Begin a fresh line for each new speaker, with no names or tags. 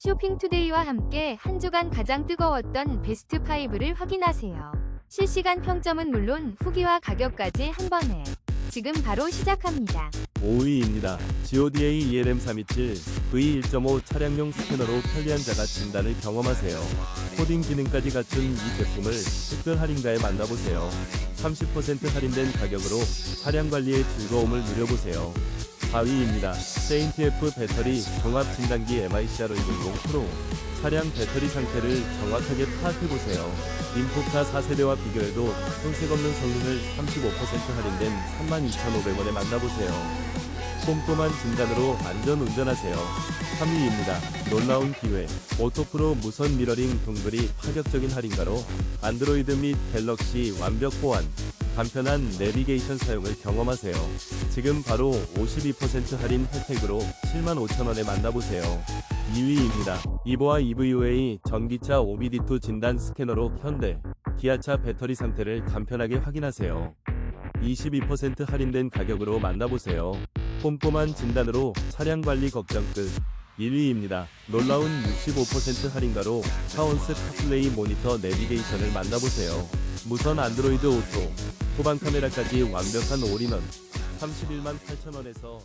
쇼핑투데이와 함께 한 주간 가장 뜨거웠던 베스트 5를 확인하세요. 실시간 평점은 물론 후기와 가격까지 한 번에 지금 바로 시작합니다.
5위입니다. GODA ELM327 V1.5 차량용 스캐너로 편리한 자가 진단을 경험하세요. 코딩 기능까지 갖춘 이 제품을 특별 할인가에 만나보세요. 30% 할인된 가격으로 차량 관리의 즐거움을 누려보세요. 4위입니다. 세인트F 배터리 종합 진단기 MICR 100 프로 차량 배터리 상태를 정확하게 파악해보세요. 인포카 4세대와 비교해도 손색 없는 성능을 35% 할인된 32,500원에 만나보세요. 꼼꼼한 진단으로 안전 운전하세요. 3위입니다. 놀라운 기회. 오토프로 무선 미러링 동글이 파격적인 할인가로 안드로이드 및 갤럭시 완벽 보안, 간편한 내비게이션 사용을 경험하세요. 지금 바로 52% 할인 혜택으로 75,000원에 만나보세요. 2위입니다. 이보아 EVUA 전기차 OBD2 진단 스캐너로 현대, 기아차 배터리 상태를 간편하게 확인하세요. 22% 할인된 가격으로 만나보세요. 꼼꼼한 진단으로 차량 관리 걱정 끝. 1위입니다. 놀라운 65% 할인가로 차원스 카플레이 모니터 내비게이션을 만나보세요. 무선 안드로이드 오토, 후방 카메라까지 완벽한 올인원. 31만 8천원에서